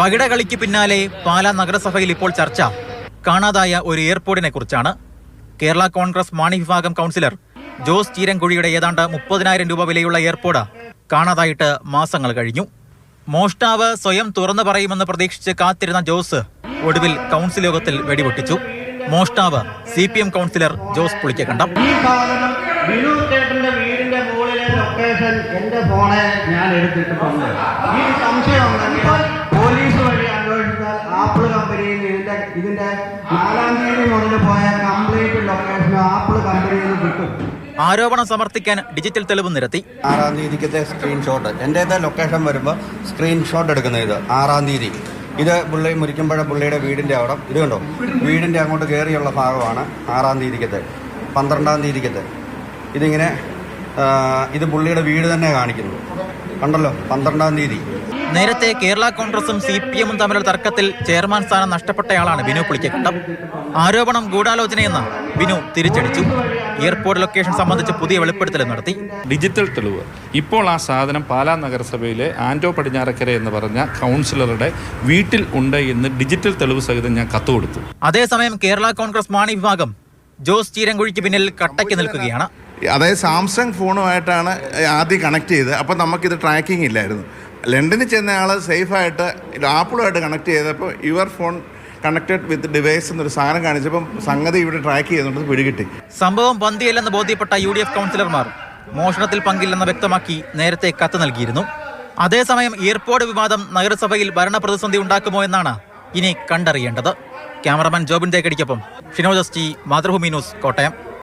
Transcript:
പകിട കളിക്ക് പിന്നാലെ പാലാ നഗരസഭയിൽ ഇപ്പോൾ ചർച്ച. കാണാതായ ഒരു എയർപോർട്ടിനെ കുറിച്ചാണ് കേരള കോൺഗ്രസ് മാണി വിഭാഗം കൗൺസിലർ ജോസ് ചീരൻകുഴിയുടെ ഏതാണ്ട് മുപ്പതിനായിരം രൂപ വിലയുള്ള എയർപോർട്ട് കാണാതായിട്ട് മാസങ്ങൾ കഴിഞ്ഞു. മോഷ്ടാവ് സ്വയം തുറന്നു പറയുമെന്ന് പ്രതീക്ഷിച്ച് കാത്തിരുന്ന ജോസ് ഒടുവിൽ കൗൺസിൽ യോഗത്തിൽ വെടിപൊട്ടിച്ചു. മോഷ്ടാവ് C P M councillor Jose Pulikkakandam. Location എന്റെ ഫോണെ ഞാൻ എടുത്തിട്ടുണ്ട് ഈ സംശയം ഉണ്ടെങ്കിൽ പോലീസ് വഴി അന്വേഷിച്ചാൽ ആപ്പിൾ കമ്പനിയിൽ ഇതിന്റെ ഇതിന്റെ നാലാം തീയതി മുതൽ പോയ കംപ്ലീറ്റ് ലൊക്കേഷൻ ആപ്പിൾ കമ്പനിയിൽ നിന്ന് കിട്ടും. ആരോപണം സമർത്ഥിക്കാൻ ഡിജിറ്റൽ തെളിവ് നിരത്തി. ആറാം തീയതിക്കത്തെ സ്ക്രീൻഷോട്ട് എന്റെ ലൊക്കേഷൻ വരുമ്പോൾ സ്ക്രീൻഷോട്ട് എടുക്കുന്ന ഇത്. ആറാം തീയതി. ഇത് പുള്ളി മുരിക്കുമ്പോഴ പുള്ളിയുടെ വീടിന്റെ അവിടെ. ഇത് കണ്ടോ? വീടിന്റെ അങ്ങോട്ട് കയറിയുള്ള ഭാഗമാണ് ആറാം തീയതിക്കത്തെ പന്ത്രണ്ടാം തീയതിക്കത്തെ. ഇതിങ്ങനെ ഇത് പുള്ളിയുടെ വീട് തന്നെ കാണിക്കുന്നത്. കണ്ടല്ലോ പന്ത്രണ്ടാം തീയതി. നേരത്തെ കേരള കോൺഗ്രസും സി പി എമ്മും തമ്മിലുള്ള തർക്കത്തിൽ ചെയർമാൻ സ്ഥാനം നഷ്ടപ്പെട്ടയാളാണ് ബിനു പുളിക്കക്കണ്ടം. ആരോപണം ഗൂഢാലോചനയെന്ന് ബിനു തിരിച്ചടിച്ചു. എയർപോർട്ട് ലൊക്കേഷൻ സംബന്ധിച്ച് പുതിയ വെളിപ്പെടുത്തൽ നടത്തി. ഡിജിറ്റൽ തെളിവ്. ഇപ്പോൾ ആ സാധനം പാലാ നഗരസഭയിലെ ആന്റോ പടിഞ്ഞാറക്കര എന്ന് പറഞ്ഞ കൗൺസിലറുടെ വീട്ടിൽ ഉണ്ട് എന്ന് ഡിജിറ്റൽ തെളിവ് സഹിതം ഞാൻ കത്ത് കൊടുത്തു. അതേസമയം കേരള കോൺഗ്രസ് മാണി വിഭാഗം ജോസ് ചീരങ്കുഴിക്ക് പിന്നിൽ കട്ടയ്ക്ക് നിൽക്കുകയാണ്. അതായത് സാംസങ് ഫോണുമായിട്ടാണ് ആദ്യം കണക്ട് ചെയ്തത്. അപ്പോൾ നമുക്കിത് ട്രാക്കിംഗ് ഇല്ലായിരുന്നു. ലണ്ടനിൽ ചെന്ന ആൾ സേഫായിട്ട് ആപ്പിളുമായിട്ട് കണക്ട് ചെയ്തപ്പോൾ your phone connected with device എന്നൊരു സാധനം കാണിച്ചപ്പം സംഗതി ഇവിടെ ട്രാക്ക് ചെയ്യുന്നുണ്ട് പിടികിട്ടി. സംഭവം പന്തിയല്ലെന്ന് ബോധ്യപ്പെട്ട യു ഡി എഫ് കൗൺസിലർമാർ മോഷണത്തിൽ പങ്കില്ലെന്ന് വ്യക്തമാക്കി നേരത്തെ കത്ത് നൽകിയിരുന്നു. അതേസമയം എയർപോർട്ട് വിവാദം നഗരസഭയിൽ ഭരണപ്രതിസന്ധി ഉണ്ടാക്കുമോ എന്നാണ് ഇനി കണ്ടറിയേണ്ടത്. ക്യാമറമാൻ ജോബിൻ തേക്കടിക്കൊപ്പം. ഷിനോജസ്റ്റി മാതൃഭൂമി ന്യൂസ് കോട്ടയം.